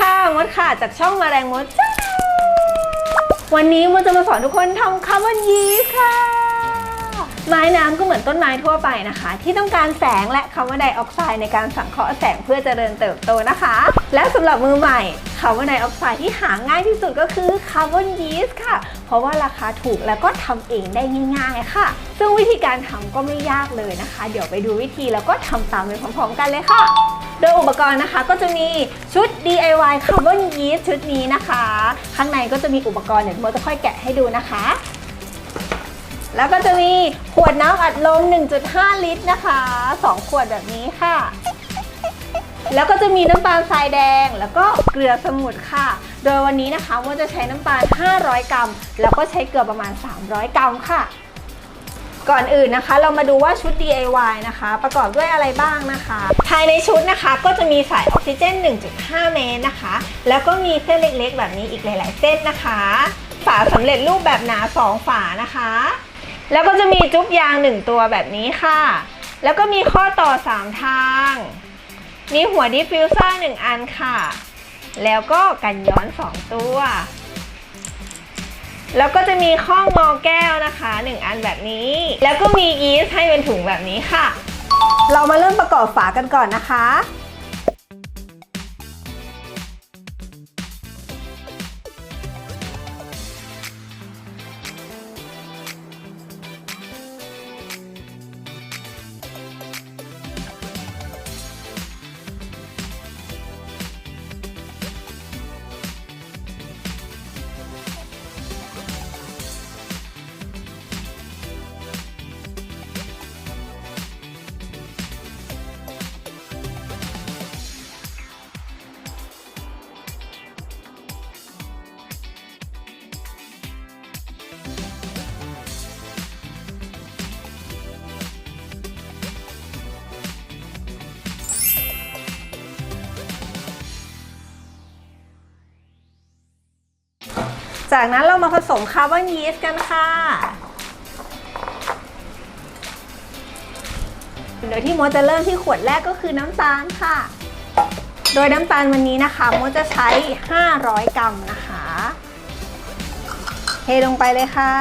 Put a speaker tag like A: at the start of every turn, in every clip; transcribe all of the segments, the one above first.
A: ค่ะมดค่ะจากช่องมาแรงมดจ้าวันนี้มดจะมาสอนทุกคนทำคาร์บอนยีสต์ค่ะ ไม้น้ำก็เหมือนต้นไม้ทั่วไปนะคะ ที่ต้องการแสงและคาร์บอนไดออกไซด์ในการสังเคราะห์แสงเพื่อเจริญเติบโตนะคะ และสำหรับมือใหม่คาร์บอนไดออกไซด์ที่หาง่ายที่สุดก็คือคาร์บอนยีสต์ค่ะ เพราะว่าราคาถูกแล้วก็ทำเองได้ง่ายๆค่ะ ซึ่งวิธีการทำก็ไม่ยากเลยนะคะ เดี๋ยวไปดูวิธีแล้วก็ทำตามไปพร้อมๆ กันเลยค่ะโดยอุปกรณ์นะคะก็จะมีชุด DIY Carbon Yeast ชุดนี้นะคะ ข้างในก็จะมีอุปกรณ์เดี๋ยวโมจะค่อยแกะให้ดูนะคะ แล้วก็จะมีขวดน้ำอัดลม 1.5 ลิตรนะคะ 2 ขวดแบบนี้ค่ะ แล้วก็จะมีน้ำตาลทรายแดง แล้วก็เกลือสมุนค่ะ โดยวันนี้นะคะโมจะใช้น้ำตาล 500 กรัม แล้วก็ใช้เกลือประมาณ 300 กรัมค่ะก่อนอื่นนะคะ เรามาดูว่าชุด DIY นะคะ ประกอบด้วยอะไรบ้างนะคะ ภายในชุดนะคะก็จะมีสายออกซิเจน 1.5 เมตรนะคะ แล้วก็มีเส้นเล็กๆ แบบนี้อีกหลาย ๆ เส้นนะคะ ฝาสำเร็จรูปแบบหนา 2 ฝานะคะ แล้วก็จะมีจุ๊บยาง1ตัวแบบนี้ค่ะ แล้วก็มีข้อต่อ 3 ทาง มีหัวดิฟฟิวเซอร์1อันค่ะ แล้วก็กันย้อน 2 ตัว แล้วก็จะมีข้องงอแก้วนะคะ 1 อันแบบนี้ แล้วก็มียีสต์ให้เป็นถุงแบบนี้ค่ะ เรามาเริ่มประกอบฝากันก่อนนะคะ จากนั้นเรามาผสมคาร์บอนยีสต์กันค่ะ โดยที่โมจะเริ่มที่ขวดแรกก็คือน้ำตาลค่ะ โดยน้ำตาลวันนี้นะคะโมจะใช้ 500 กรัมนะคะ เทลงไปเลยค่ะ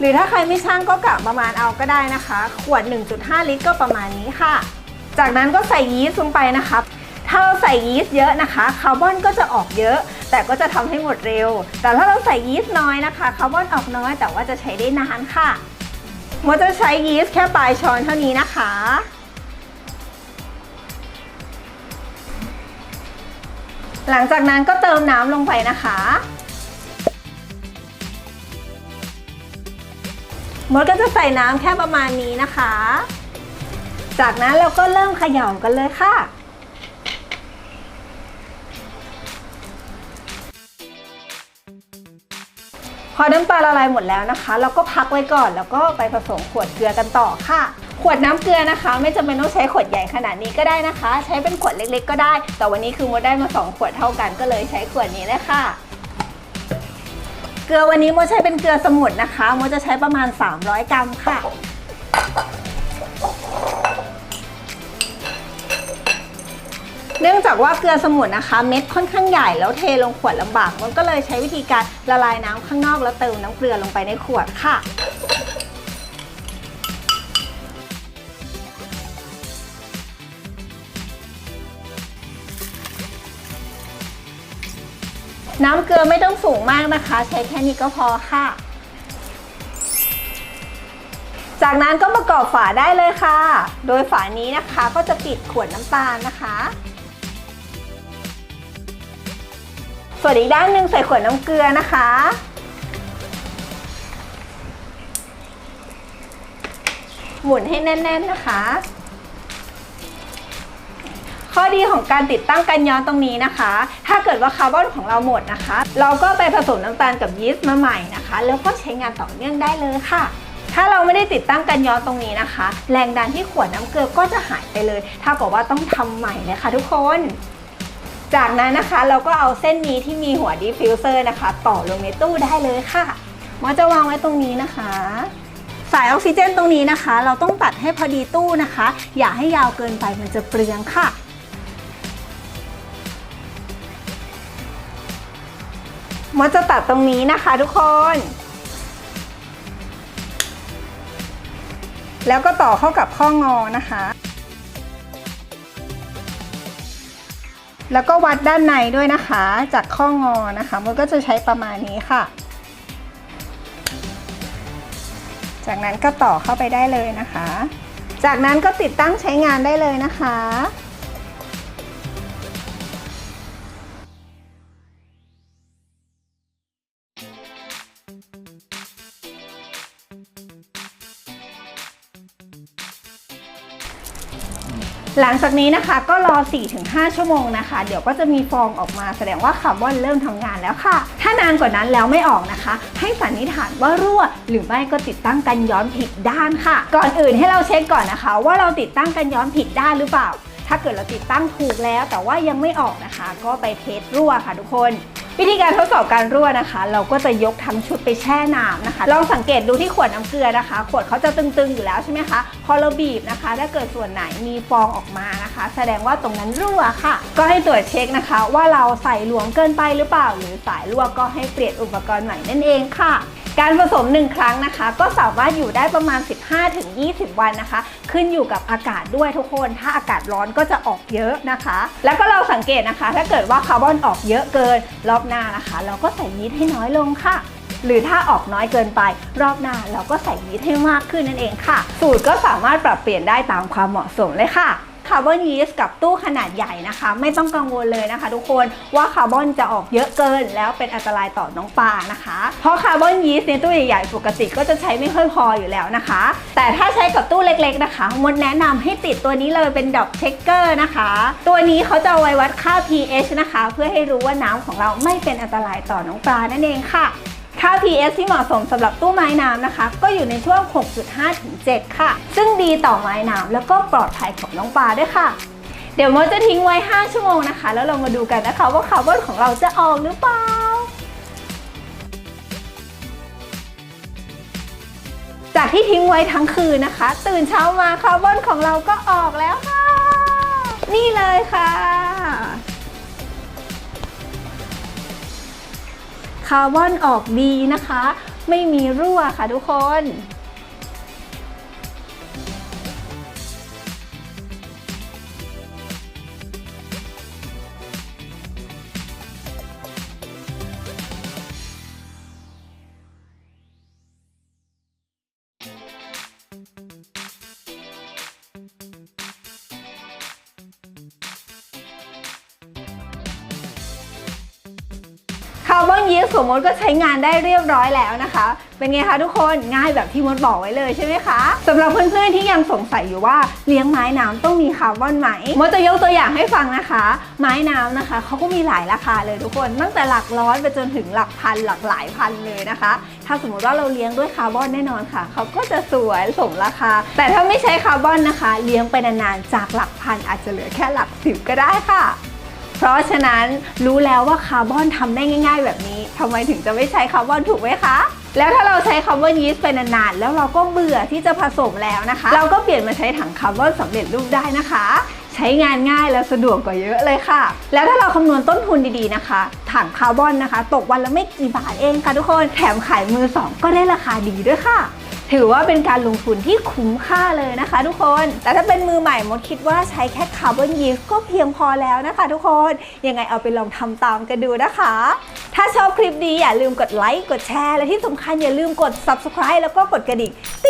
A: หรือถ้าใครไม่ช่างก็กะประมาณเอาก็ได้นะคะ ขวด 1.5 ลิตรก็ประมาณนี้ค่ะ จากนั้นก็ใส่ยีสต์ลงไปนะคะถ้าเราใส่ยีสต์เยอะนะคะคาร์บอนก็จะออกเยอะ แต่ก็จะทำให้หมดเร็ว แต่ถ้าเราใส่ยีสต์น้อยนะคะคาร์บอนออกน้อยแต่ว่าจะใช้ได้นานค่ะโมจะใช้ยีสต์แค่ปลายช้อนเท่านี้นะคะ หลังจากนั้นก็เติมน้ำลงไปนะคะ มดก็จะใส่น้ำแค่ประมาณนี้นะคะ จากนั้นเราก็เริ่มเขย่ากันเลยค่ะพอน้ำตาละลายหมดแล้วนะคะ เราก็พักไว้ก่อนแล้วก็ไปผสมขวดเกลือกันต่อค่ะ ขวดน้ำเกลือนะคะ ไม่จำเป็นต้องใช้ขวดใหญ่ขนาดนี้ก็ได้นะคะ ใช้เป็นขวดเล็กๆ ก็ได้ แต่วันนี้คือมดได้มาสองขวดเท่ากันก็เลยใช้ขวดนี้เลยค่ะ เกลือวันนี้โมใช้เป็นเกลือสมุนนะคะโมจะใช้ประมาณ 300 กรัมค่ะ เนื่องจากว่าเกลือสมุนนะคะ เม็ดค่อนข้างใหญ่แล้วเทลงขวดลำบาก มันก็เลยใช้วิธีการละลายน้ำข้างนอกแล้วเติมน้ำเกลือลงไปในขวดค่ะ น้ำเกลือไม่ต้องสูงมากนะคะ ใช้แค่นี้ก็พอค่ะ จากนั้นก็ประกอบฝาได้เลยค่ะ โดยฝานี้นะคะก็จะปิดขวดน้ำตาลนะคะ ส่วนอีกด้านหนึ่งใส่ขวดน้ำเกลือนะคะหมุนให้แน่น ๆ นะคะ ข้อดีของการติดตั้งกันย้อนตรงนี้นะคะ ถ้าเกิดว่าคาร์บอนของเราหมดนะคะ เราก็ไปผสมน้ำตาลกับยีสต์มาใหม่นะคะ แล้วก็ใช้งานต่อเนื่องได้เลยค่ะถ้าเราไม่ได้ติดตั้งกันย้อนตรงนี้นะคะ แรงดันที่ขวดน้ำเกลือก็จะหายไปเลยเท่ากับว่าต้องทำใหม่เลยค่ะทุกคน จากนั้นนะคะเราก็เอาเส้นนี้ที่มีหัวดิฟฟิวเซอร์นะคะ ต่อลงในตู้ได้เลยค่ะมอจะวางไว้ตรงนี้นะคะ สายออกซิเจนตรงนี้นะคะ เราต้องตัดให้พอดีตู้นะคะ อย่าให้ยาวเกินไปมันจะเปลืองค่ะ มอจะตัดตรงนี้นะคะทุกคน แล้วก็ต่อเข้ากับข้องอนะคะ แล้วก็วัดด้านในด้วยนะคะ จากข้องอนะคะมันก็จะใช้ประมาณนี้ค่ะ จากนั้นก็ต่อเข้าไปได้เลยนะคะ จากนั้นก็ติดตั้งใช้งานได้เลยนะคะ หลังจากนี้นะคะก็รอ 4-5 ชั่วโมงนะคะ เดี๋ยวก็จะมีฟองออกมาแสดงว่าคาร์บอนเริ่มทำงานแล้วค่ะ ถ้านานกว่านั้นแล้วไม่ออกนะคะ ให้สันนิษฐานว่ารั่ว หรือไม่ก็ติดตั้งกันย้อนผิดด้านค่ะ ก่อนอื่นให้เราเช็คก่อนนะคะ ว่าเราติดตั้งกันย้อนผิดด้านหรือเปล่า ถ้าเกิดเราติดตั้งถูกแล้ว แต่ว่ายังไม่ออกนะคะ ก็ไปเทสรั่วค่ะทุกคน วิธีการทดสอบการรั่วนะคะ เราก็จะยกทั้งชุดไปแช่น้ำนะคะ ลองสังเกตดูที่ขวดน้ำเกลือนะคะ ขวดเขาจะตึงๆอยู่แล้วใช่ไหมคะ พอเราบีบนะคะ ถ้าเกิดส่วนไหนมีฟองออกมานะคะ แสดงว่าตรงนั้นรั่วค่ะ ก็ให้ตรวจเช็คนะคะ ว่าเราใส่หลวมเกินไปหรือเปล่า หรือสายรั่วก็ให้เปลี่ยนอุปกรณ์ใหม่นั่นเองค่ะ การผสม 1 ครั้งนะคะ ก็สามารถอยู่ได้ประมาณ 15-20 วันนะคะ ขึ้นอยู่กับอากาศด้วยทุกคน ถ้าอากาศร้อนก็จะออกเยอะนะคะ แล้วก็เราสังเกตนะคะ ถ้าเกิดว่าคาร์บอนออกเยอะเกินรอบหน้านะคะ เราก็ใส่ยีสต์ให้น้อยลงค่ะหรือถ้าออกน้อยเกินไป รอบหน้าเราก็ใส่ยีสต์ให้มากขึ้นนั่นเองค่ะ สูตรก็สามารถปรับเปลี่ยนได้ตามความเหมาะสมเลยค่ะ คาร์บอนยีสต์กับตู้ขนาดใหญ่นะคะ ไม่ต้องกังวลเลยนะคะ ทุกคนว่าคาร์บอนจะออกเยอะเกิน แล้วเป็นอันตรายต่อน้องปลานะคะ เพราะคาร์บอนยีสต์ในตู้ใหญ่ๆปกติก็จะใช้ไม่ค่อยพออยู่แล้วนะคะ แต่ถ้าใช้กับตู้เล็กๆนะคะมดแนะนำให้ติดตัวนี้เลยเป็นดอกเช็คเกอร์นะคะ ตัวนี้เขาจะไว้วัดค่า pH นะคะ เพื่อให้รู้ว่าน้ำของเราไม่เป็นอันตรายต่อน้องปลานั่นเองค่ะ ค่า pH ที่เหมาะสมสำหรับตู้ไม้น้ำนะคะ ก็อยู่ในช่วง 6.5 ถึง 7 ค่ะ ซึ่งดีต่อไม้น้ำแล้วก็ปลอดภัยของน้องปลาด้วยค่ะ เดี๋ยวมดจะทิ้งไว้ 5 ชั่วโมงนะคะ แล้วเรามาดูกันนะคะว่าคาร์บอนของเราจะออกหรือเปล่าจากที่ทิ้งไว้ทั้งคืนนะคะ ตื่นเช้ามาคาร์บอนของเราก็ออกแล้วค่ะ นี่เลยค่ะ คาร์บอนออกดีนะคะ ไม่มีรั่วค่ะทุกคน คาร์บอนยีสของมดก็ใช้งานได้เรียบร้อยแล้วนะคะ เป็นไงคะทุกคนง่ายแบบที่มดบอกไว้เลยใช่ไหมคะสำหรับเพื่อนๆที่ยังสงสัยอยู่ว่าเลี้ยงไม้น้ำต้องมีคาร์บอนไหมมดจะยกตัวอย่างให้ฟังนะคะ ไม้น้ำนะคะเขาก็มีหลายราคาเลยทุกคนตั้งแต่หลักร้อยไปจนถึงหลักพันหลักหลายพันเลยนะคะ ถ้าสมมติว่าเราเลี้ยงด้วยคาร์บอนแน่นอนค่ะเขาก็จะสวยสมราคา แต่ถ้าไม่ใช้คาร์บอนนะคะ เลี้ยงไปนานๆจากหลักพันอาจจะเหลือแค่หลักสิบก็ได้ค่ะ เพราะฉะนั้นรู้แล้วว่าคาร์บอนทำได้ง่าย ๆ แบบนี้ทำไมถึงจะไม่ใช้คาร์บอนถูกไหมคะแล้วถ้าเราใช้คาร์บอนยีสต์ไปนานๆ แล้วเราก็เบื่อที่จะผสมแล้วนะคะ เราก็เปลี่ยนมาใช้ถังคาร์บอนสำเร็จรูปได้นะคะ ใช้งานง่ายและสะดวกกว่าเยอะเลยค่ะ แล้วถ้าเราคำนวณต้นทุนดีๆนะคะ ถังคาร์บอนนะคะ ตกวันละไม่กี่บาทเองค่ะทุกคน แถมขายมือสองก็ได้ราคาดีด้วยค่ะ ถือว่าเป็นการลงทุนที่คุ้มค่าเลยนะคะ ทุกคน แต่ถ้าเป็นมือใหม่มดคิดว่าใช้แค่คาร์บอนยีสต์ก็เพียงพอแล้วนะคะ ทุกคน ยังไงเอาไปลองทำตามกันดูนะคะ ถ้าชอบคลิปนี้อย่าลืมกดไลค์ กดแชร์ และที่สำคัญอย่าลืมกด subscribe แล้วก็กดกระดิ่งติ้งติ้งติ้งติ้ง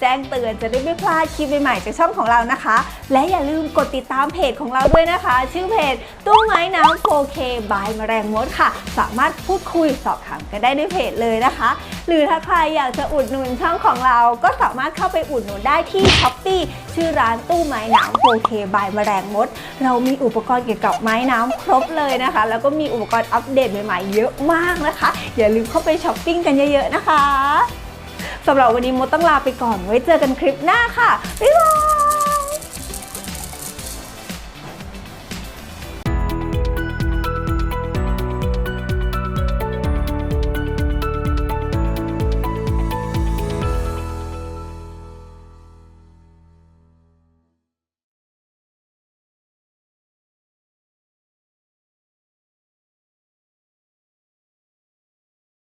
A: แจ้งเตือนจะได้ไม่พลาดคลิปใหม่ๆจากช่องของเรานะคะ และอย่าลืมกดติดตามเพจของเราด้วยนะคะ ชื่อเพจตู้ไม้น้ำ 4K by แมลงมดค่ะ สามารถพูดคุยสอบถามกันได้ในเพจเลยนะคะ หรือถ้าใครอยากจะอุดหนุนช่องของเรา ก็สามารถเข้าไปอุดหนุนได้ที่ s h อ p e e ชื่อร้านตู้ไม้น้ำ 4K by แมลงมด เรามีอุปกรณ์เกี่ยวกับไม้น้ำครบเลยนะคะ แล้วก็มีอุปกรณ์อัปเดตใหม่ๆเยอะมากนะคะ อย่าลืมเข้าไปช้อปปิ้งกันเยอะๆนะคะ สำหรับวันนี้มดต้องลาไปก่อนไว้เจอกันคลิปหน้าค่ะบ๊ายบาย